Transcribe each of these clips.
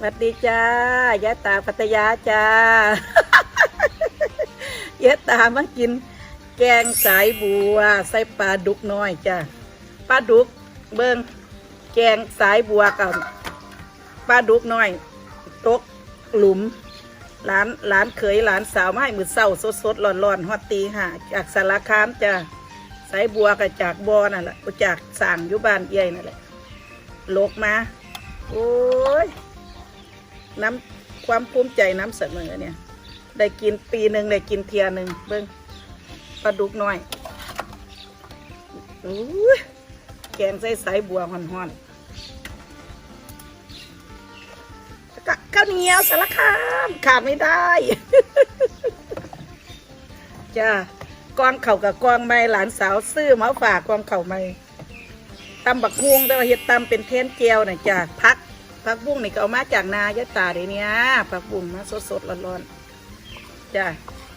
สวัสดีจ้ายายตาพัทยาจ้ายายตามากิน แกงสายบัว ใส่ปลาดุกน้อยจ้าปลาดุกเบิงแกงสายบัวกับปลาดุกน้อย ตกหลุมหลานหลานเขยหลานสาวไมาให้มือเศร้าสดสดร้อนร้อนฮอตตีห่าจากสารคามจ้าสายบัวกับจากบอนั่นแหละจากสั่งยู่บ้านเอี้ยนั่นแหละโลกมา โอ้ย น้ำความภูมิใจน้ำเสนอเนี่ย ได้กินปีหนึ่งได้กินเทียหนึ่งเบิ้งปลาดุกน้อยอู้แกงใส่สายบัวห่อนๆแล้วก็ข้าวเหนียวสารคามขาดไม่ได้ จ้ากองเข่ากับกองไม้หลานสาวซื้อมาฝากกองเข่าไม้ตำบักฮวงแต่ว่าเฮ็ดตำเป็นเทนเจียวน่ะจ้าพัก ผักบุ้งนี่ก็เอามาจากนายะตาเดี๋ยวนี้ผักบุ้งมาสดสดๆร้อนๆจ้ะ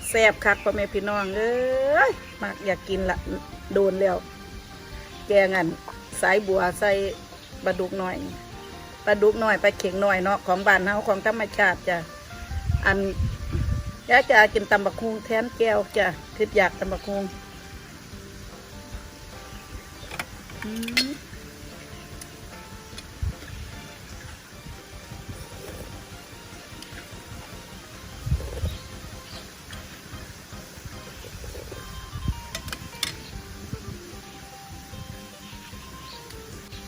แซ่บคักพ่อแม่พี่น้องเอ้ยมากอยากกินละโดนแล้ว แกงอันสายบัวใส่ปลาดุกหน่อยปลาดุกหน่อยปลาเข็งหน่อยเนาะของบ้านเฮาของธรรมชาติจ้ะอันยายจะกินตำบักฮุงแทนแก้วจ้ะคืออยากตำบักฮุงอืม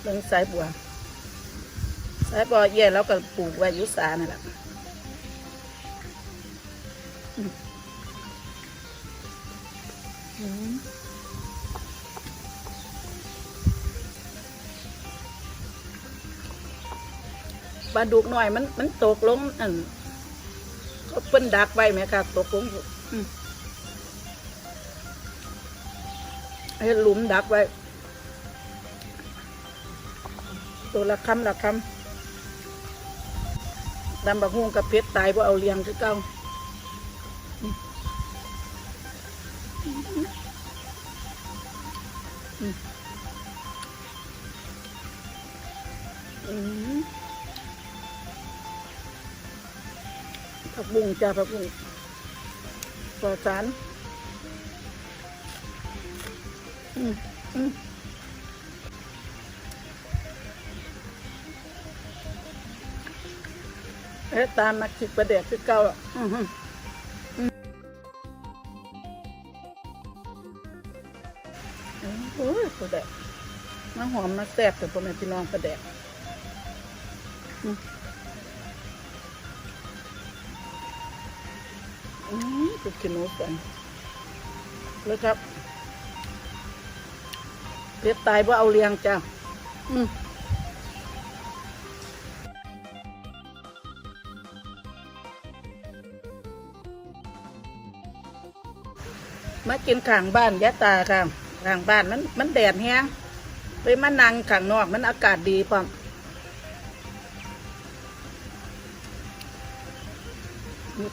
เรื่องสายบัว สายบัวเย่แล้วก็ปลูกไว้ยุสานั่แหละปลาดุกหน่อยมันมันตกลงอันเขาเปิ้นดักไว้ไหมคะตกลงอืมให้หลุมดักไว้ ตัวละคำละคำดำบักฮวงกับเพชรตายเพราะเอาเลี้ยงคือเก่าผักบุ้งจ้าผักบุ้งปลอดสารอืมอืม เอ๊ะตามนักขิดประเดกคือเก่าอะอื้อหืออืมโอ้ยประเดกมาหอมมาแซ่บแต่พ่อแม่พี่น้องประเดกอืมอืมกุกินหนูกันเลยครับเรียบตายว่าเอาเลี้ยงจ้าอืม มากินข้างบ้านยะตาค่ะข้างบ้านมันมันแดดแห้งไปมานั่งข้างนอกมันอากาศดีพร้อม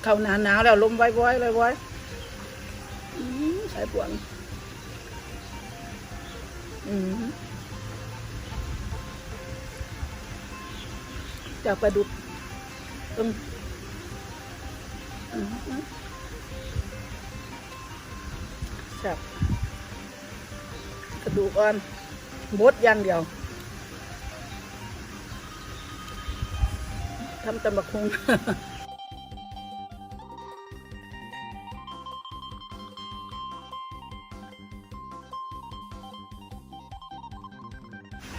เขาหนาหนาวแล้วลมไว้ไว้เลยไว้อื้สายปวงอืมจากปลาดุกอืมอืม ครับกระดูกอ่อนบดอย่างเดียวทำตำบักคง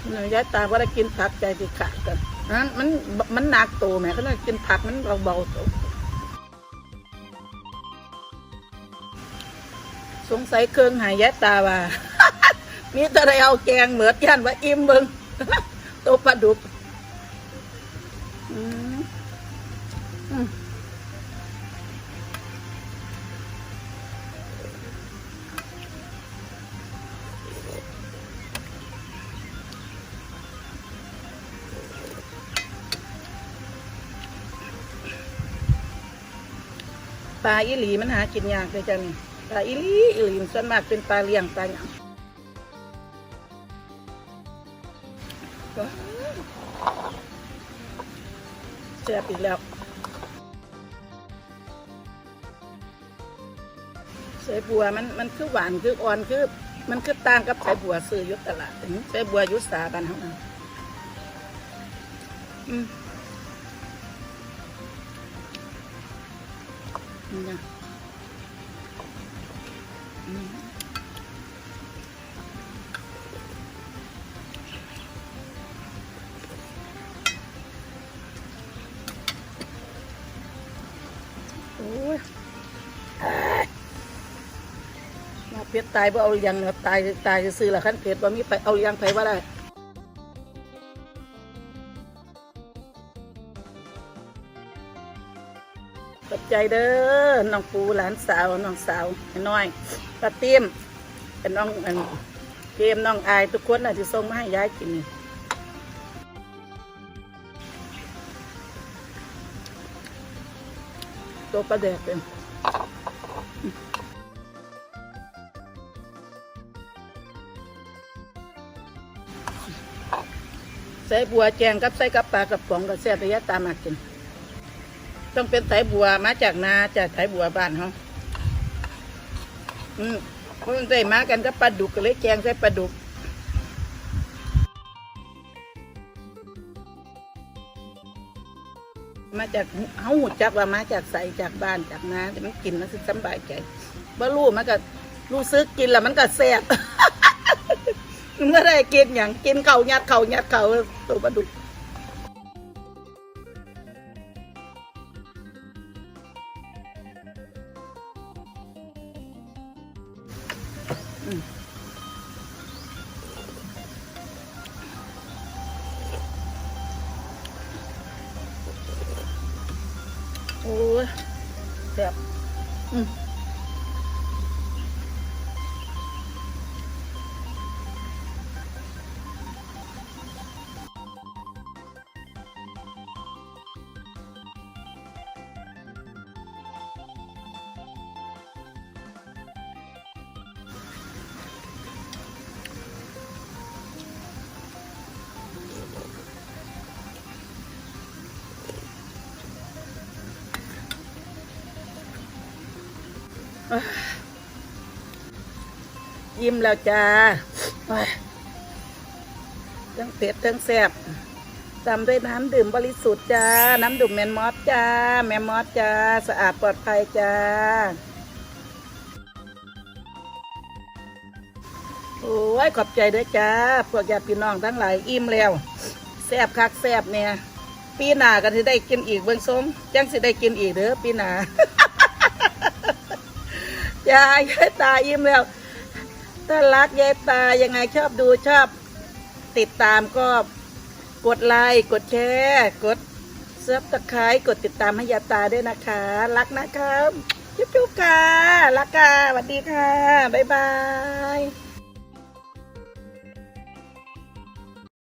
หนูย้ายตาว่าได้กินผักใจติขาดกันนั้นมันมันหนักตัวแหม่ก็เลยกินผักมันเบาๆตัว สงสัยเครื่องหายยะตาว่า มีแต่ได้เอาแกงเหมือดยันว่าอิ่มเบิงตัวปลาดุกอืมอืมปลาอีหลีมันหากินยากเลยจ้ะนี่ ปลาอีหลีอีหลีมันส่วนมากเป็นปลาเลี้ยงปลาหยังว้าวแซ่บอีกแล้วสายบัวมันมันคือหวานคืออ่อนคือ มันคือต่างกับสายบัวซื้อยุตลาดถึงสายบัวยุสาบ้านเขาน่ะอืมนี่นะ มาเพชรตายบ่เอายังครับตายตายซื้อละขั้นเพชรว่ามีไปเอายังไปว่าได้ขอบใจเด้อน้องปูหลานสาวน้องสาวน้อยป้าเตี้ยมเป็นน้องเกมน้องอายทุกคนน่ะที่ส่งมาให้ยายกิน ตัวปลาแดกเป็นใส่บัวแจงกับใส่กับปลากระป๋องกับแซ่บระยะตามากิน ต้องเป็นสายบัวมาจากนาจากสายบัวบ้านเขาอืมเพราะมันได้มากันกับปลาดุกก็เลยแกงใส่ปลาดุก มาจากเฮาหูจักว่ามาจากใสจากบ้านจากนาแต่มันกินมันสึกสบายใจบ่รู้มันก็รู้ซึกกินแล้วมันก็แซ่บมันก็ได้กินอย่างกินเข่ายัดเข่ายัดเข่าตัวปลาดุกโยิ้มแล้วจ้าทั้งเผ็ดทั้งแซ่บตามด้วยน้ำดื่มบริสุทธิ์จ้า น้ำดื่มแมนมอสจ้า แมนมอสจ้า สะอาดปลอดภัยจ้า โอ้ย ขอบใจด้วยจ้า พวกญาติพี่น้องทั้งหลายอิ่มแล้วแซ่บคักแซ่บเนี่ย ปีหน้าก็จะได้กินอีกเบิ่งส้มจังสิได้กินอีกเด้อปีหน้า ยายยายตาอิ่มแล้วถ้ารักยายตายังไงชอบดูชอบติดตามก็กดไลค์กดแชร์กดเซิร์ฟตะไคร้กดติดตามให้ยายตาด้วยนะคะ รักนะครับจุ๊บๆค่ะรักค่ะสวัสดีค่ะ บ๊ายบาย